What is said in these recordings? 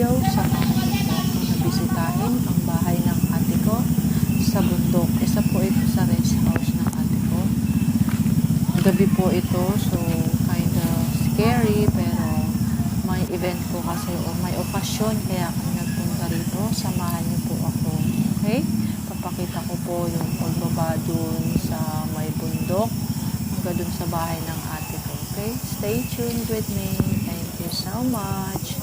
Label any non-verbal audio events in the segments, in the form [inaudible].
video, samahan bisitahin ang bahay ng ate ko sa bundok. Isa po ito sa rest house ng ate ko. Gabi po ito, so kind of scary, pero may event po kasi o may okasyon kaya kami nagpunta rito. Samahan niyo po ako. Okay? Papakita ko po yung pagbaba dun sa may bundok hanggang dun sa bahay ng ate ko. Okay? Stay tuned with me. Thank you so much.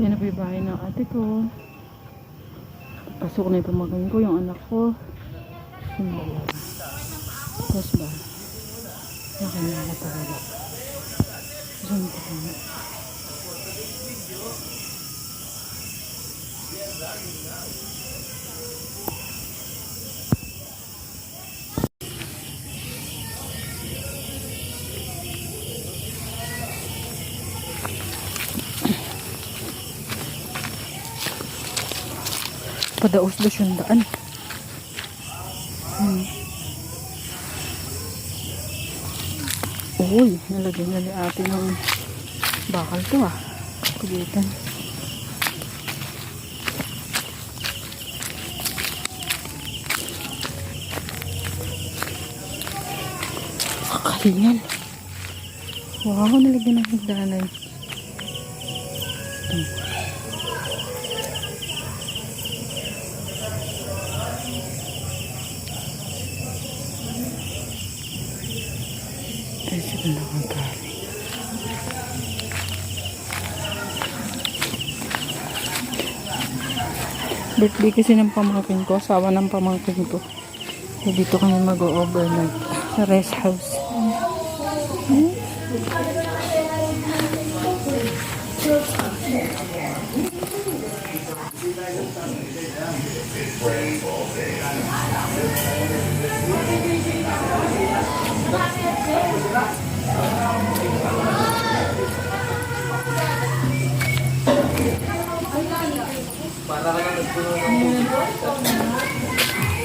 Yan na po ng ate ko. Pasok na yung pamangkin ko, yung anak ko. Yung Tapos ba? Nakanya ko talaga. Zoom ko pa nga. Padaos-dos yung daan. Hmm. Uy, nalagyan na ni ate ng bakal to ah. Kulitan. Kakalingan. Wow, nalagyan ng higdanan. Ay, sila nakagaling. Birthday kasi ng pamangkin ko, asawa ng pamangkin ko. So, dito kami mag-overnight sa rest house. Hmm?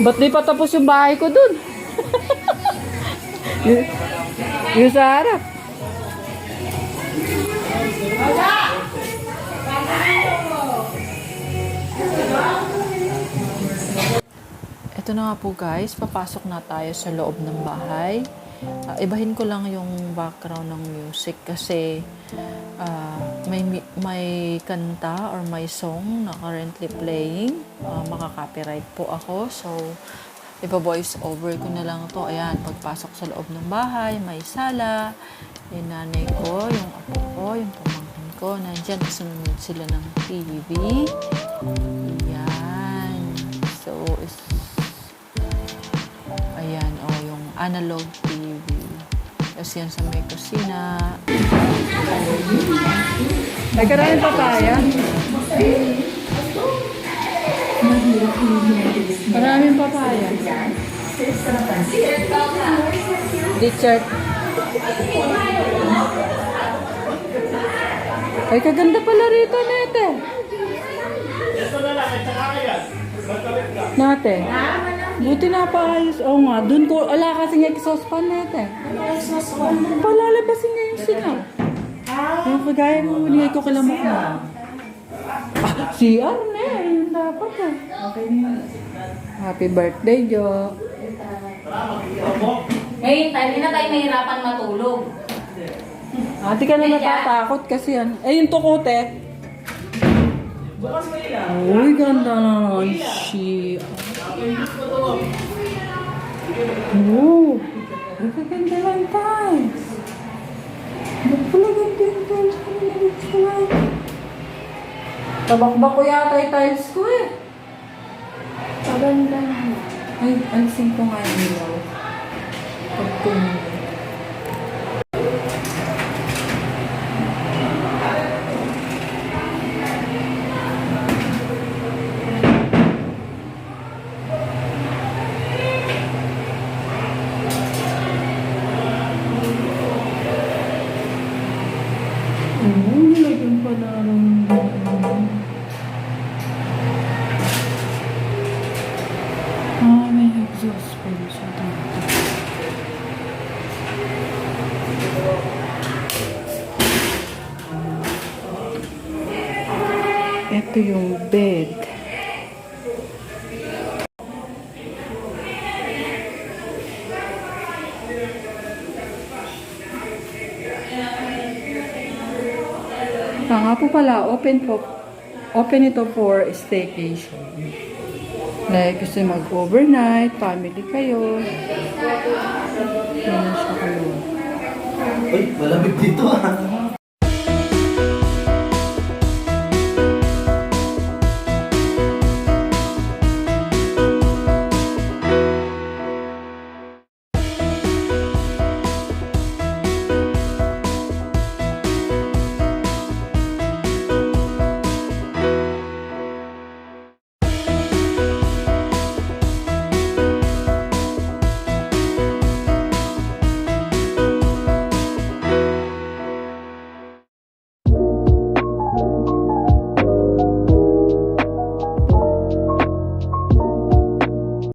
Ba't di pa tapos yung bahay ko dun? [laughs] yung, yung sa harap. Ito na nga po guys, papasok na tayo sa loob ng bahay. Ah, ibahin ko lang yung background ng music kasi ah, may may kanta or may song na currently playing. Ah, makaka-copyright po ako. So, iba-voice over ko na lang to. Ayan, pagpasok sa loob ng bahay, may sala, yung nanay ko, yung apo ko, yung pamangkin ko. Nandyan, sunod sila ng TV. Ayan. So, is Ayan, o, oh, yung analog. Tapos yan sa may kusina. Ay, karaming papaya. Maraming papaya. Richard. Ay, kaganda pala rito, Nete. Nate. Buti na paayos. Oo nga, dun ko, ala kasi nga saucepan Nete. Palalabasin niya yung singaw. Yung kagaya mo, binigay ko kilamok mo. Ah, CR na eh. Yun dapat eh. Okay na yun. Happy birthday, Jo. Ngayon, tayo, hindi na tayo mahirapan matulog. Ate ka na natatakot kasi yan. Eh, yung tukote. Uy, ganda naman siya. Oo. Ay, kaganda lang tayo. Ba't pala ganda yung tiles ko na nag-try? Tabakbak ko yata yung tiles ko eh. Paganda naman. Ay, alisin ko nga yung ilaw. Pagkunin. Nilagyan pa na ng... May exhaust pa siya dito. Ito yung bed. Ah, nga po pala, open po. Open ito for staycation. Like, gusto nyo mag-overnight, family kayo. Yan siya kayo. Uy, malamig dito ah.